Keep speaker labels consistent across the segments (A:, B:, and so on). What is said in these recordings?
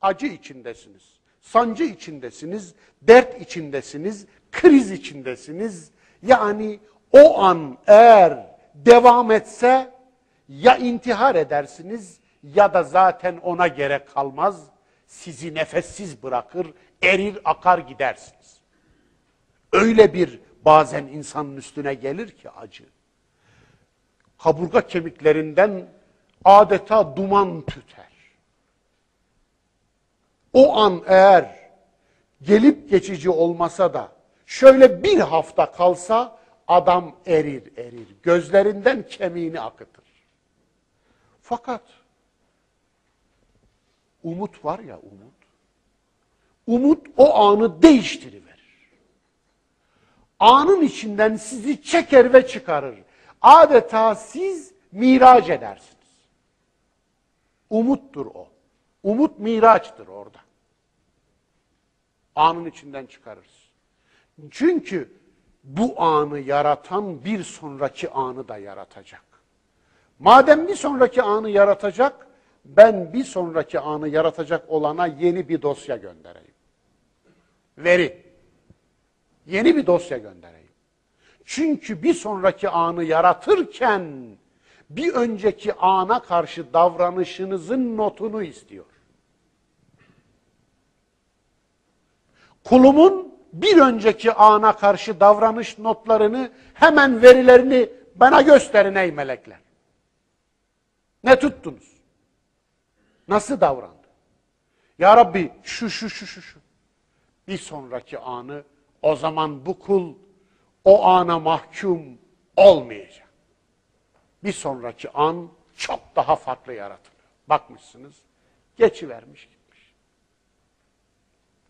A: Acı içindesiniz. Sancı içindesiniz. Dert içindesiniz. Kriz içindesiniz. Yani o an eğer devam etse ya intihar edersiniz ya da zaten ona gerek kalmaz. Sizi nefessiz bırakır, erir akar gidersiniz. Öyle bir bazen insanın üstüne gelir ki acı. Kaburga kemiklerinden adeta duman tüter. O an eğer gelip geçici olmasa da şöyle bir hafta kalsa adam erir erir. Gözlerinden kemiğini akıtır. Fakat umut var ya umut. Umut o anı değiştiriverir. Anın içinden sizi çeker ve çıkarır. Adeta siz miraç edersiniz. Umuttur o. Umut miraçtır orada. Anın içinden çıkarırız. Çünkü bu anı yaratan bir sonraki anı da yaratacak. Madem bir sonraki anı yaratacak, ben bir sonraki anı yaratacak olana yeni bir dosya göndereyim. Veri. Yeni bir dosya göndereyim. Çünkü bir sonraki anı yaratırken bir önceki ana karşı davranışınızın notunu istiyor. Kulumun bir önceki ana karşı davranış notlarını hemen verilerini bana gösterin ey melekler. Ne tuttunuz? Nasıl davrandı? Ya Rabbi şu şu şu şu şu. Bir sonraki anı o zaman bu kul o ana mahkum olmayacak. Bir sonraki an çok daha farklı yaratılıyor. Bakmışsınız geçivermiş gitmiş.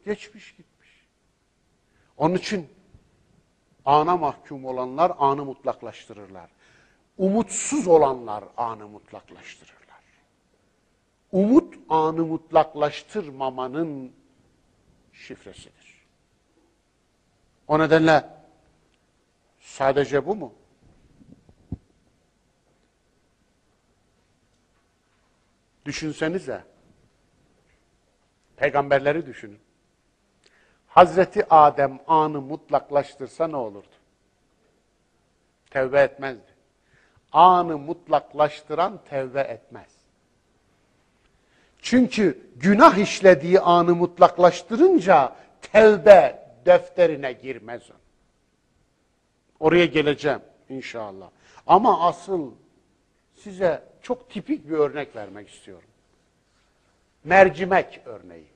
A: Geçmiş gitmiş. Onun için ana mahkum olanlar anı mutlaklaştırırlar. Umutsuz olanlar anı mutlaklaştırırlar. Umut anı mutlaklaştırmamanın şifresidir. O nedenle sadece bu mu? Düşünsenize. Peygamberleri düşünün. Hazreti Adem anı mutlaklaştırsa ne olurdu? Tevbe etmezdi. Anı mutlaklaştıran tevbe etmez. Çünkü günah işlediği anı mutlaklaştırınca tevbe defterine girmez. Oraya geleceğim inşallah. Ama asıl size çok tipik bir örnek vermek istiyorum. Mercimek örneği.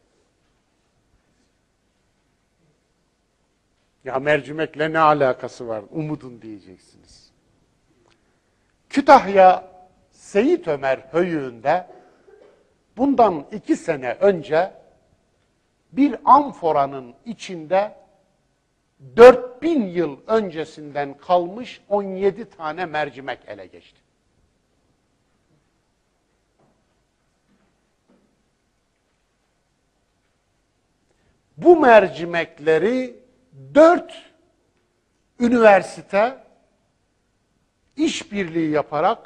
A: Ya mercimekle ne alakası var? Umudun diyeceksiniz. Kütahya Seyit Ömer Höyüğü'nde bundan iki sene önce bir amforanın içinde 4000 yıl öncesinden kalmış 17 tane mercimek ele geçti. Bu mercimekleri dört üniversite işbirliği yaparak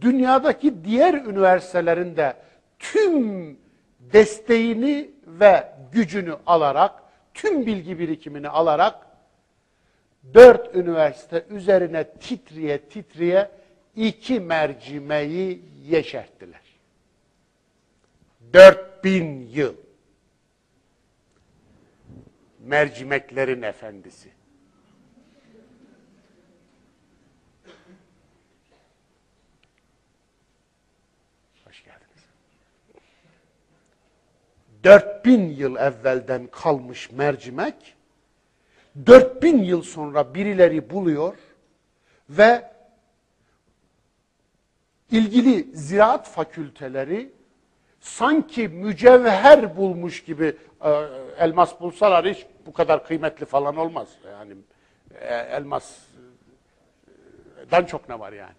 A: dünyadaki diğer üniversitelerin de tüm desteğini ve gücünü alarak, tüm bilgi birikimini alarak dört üniversite üzerine titriye titriye iki mercimeği yeşerttiler. Dört bin yıl. Mercimeklerin efendisi. Hoş geldiniz. Dört bin yıl evvelden kalmış mercimek, 4000 yıl sonra birileri buluyor ve ilgili ziraat fakülteleri sanki mücevher bulmuş gibi e, elmas bulsalar hiç bu kadar kıymetli falan olmaz. Yani e, elmasdan çok ne var yani.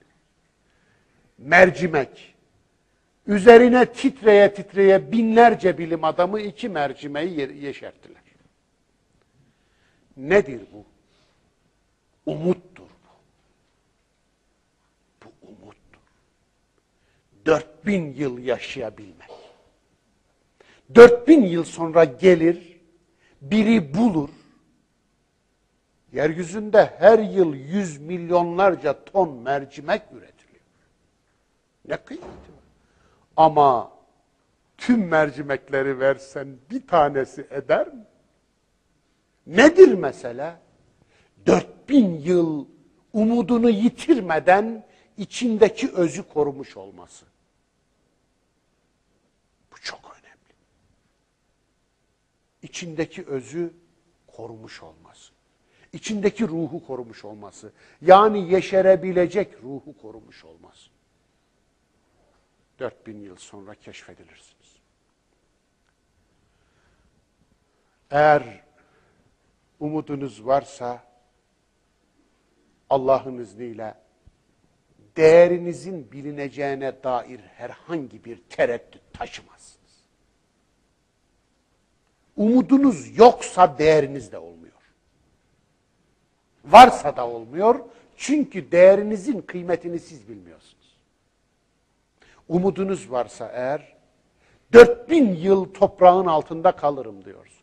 A: Mercimek. Üzerine titreye titreye binlerce bilim adamı iki mercimeği yeşerttiler. Nedir bu? Umuttur bu. Bu umuttur. Dört bin yıl yaşayabilmek. 4000 yıl sonra gelir, biri bulur. Yeryüzünde her yıl yüz milyonlarca ton mercimek üretiliyor. Ne kıymeti var. Ama tüm mercimekleri versen bir tanesi eder mi? Nedir mesele? 4000 yıl umudunu yitirmeden içindeki özü korumuş olması. Bu çok önemli. İçindeki özü korumuş olması. İçindeki ruhu korumuş olması. Yani yeşerebilecek ruhu korumuş olması. 4000 yıl sonra keşfedilirsiniz. Eğer umudunuz varsa Allah'ın izniyle değerinizin bilineceğine dair herhangi bir tereddüt taşımazsınız. Umudunuz yoksa değeriniz de olmuyor. Varsa da olmuyor. Çünkü değerinizin kıymetini siz bilmiyorsunuz. Umudunuz varsa eğer 4000 yıl toprağın altında kalırım diyorsunuz.